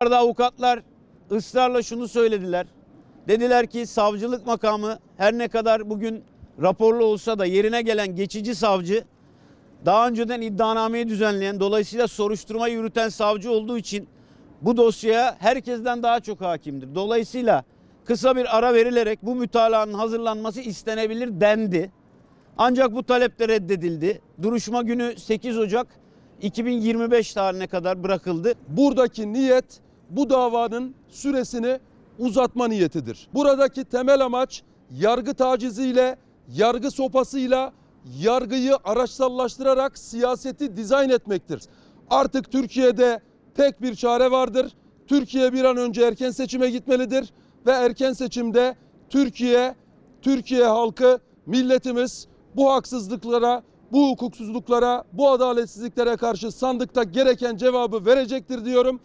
arada avukatlar ısrarla şunu söylediler. Dediler ki savcılık makamı her ne kadar bugün raporlu olsa da yerine gelen geçici savcı daha önceden iddianameyi düzenleyen dolayısıyla soruşturma yürüten savcı olduğu için bu dosyaya herkesten daha çok hakimdir. Dolayısıyla kısa bir ara verilerek bu mütalaanın hazırlanması istenebilir dendi. Ancak bu talep de reddedildi. Duruşma günü 8 Ocak 2025 tarihine kadar bırakıldı. Buradaki niyet bu davanın süresini uzatma niyetidir. Buradaki temel amaç yargı taciziyle, yargı sopasıyla yargıyı araçsallaştırarak siyaseti dizayn etmektir. Artık Türkiye'de tek bir çare vardır. Türkiye bir an önce erken seçime gitmelidir ve erken seçimde Türkiye, Türkiye halkı, milletimiz bu haksızlıklara, bu hukuksuzluklara, bu adaletsizliklere karşı sandıkta gereken cevabı verecektir diyorum.